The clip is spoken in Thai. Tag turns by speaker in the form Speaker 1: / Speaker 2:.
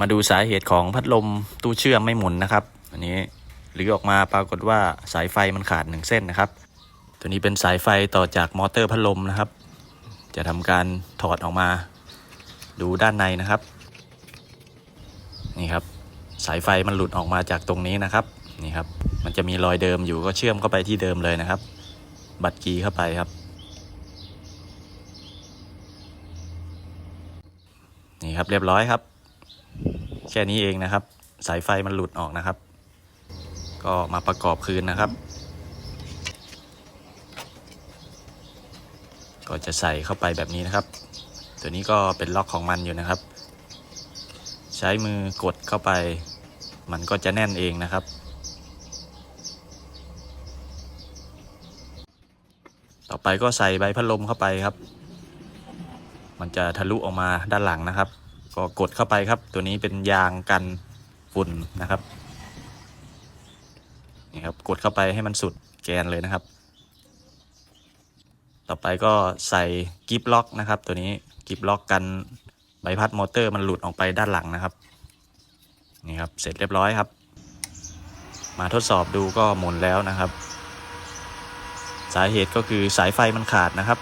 Speaker 1: มาดูสาเหตุของพัดลมตู้เชื่อมไม่หมุนนะครับ อันนี้หรือออกมาปรากฏว่าสายไฟมันขาดหนึ่งเส้นนะครับ ตัวนี้เป็นสายไฟต่อจากมอเตอร์พัดลมนะครับ จะทำการถอดออกมา ดูด้านในนะครับ นี่ครับ สายไฟมันหลุดออกมาจากตรงนี้นะครับนี่ครับ มันจะมีรอยเดิมอยู่ก็เชื่อมเข้าไปที่เดิมเลยนะครับ บัตรกีเข้าไปครับ นี่ครับเรียบร้อยครับ แค่นี้เองนะครับ สายไฟมันหลุดออกนะครับ ก็มาประกอบคืนนะครับ ก็จะใส่เข้าไปแบบนี้นะครับ ตัวนี้ก็เป็นล็อกของมันอยู่นะครับ ใช้มือกดเข้าไป มันก็จะแน่นเองนะครับต่อไปก็ใส่ใบพัดลมเข้าไปครับ มันจะทะลุออกมาด้านหลังนะครับ ก็กดเข้าไปครับ ตัวนี้เป็นยางกันฝุ่นนะครับนี่ครับกดเข้าไปให้มันสุดแกนเลยนะครับ ต่อไปก็ใส่กิฟล็อกนะครับ ตัวนี้กิฟล็อกกันใบพัดมอเตอร์มันหลุดออกไปด้านหลังนะครับนี่ครับเสร็จเรียบร้อยครับ มาทดสอบดูก็หมุนแล้วนะครับ สาเหตุก็คือสายไฟมันขาดนะครับ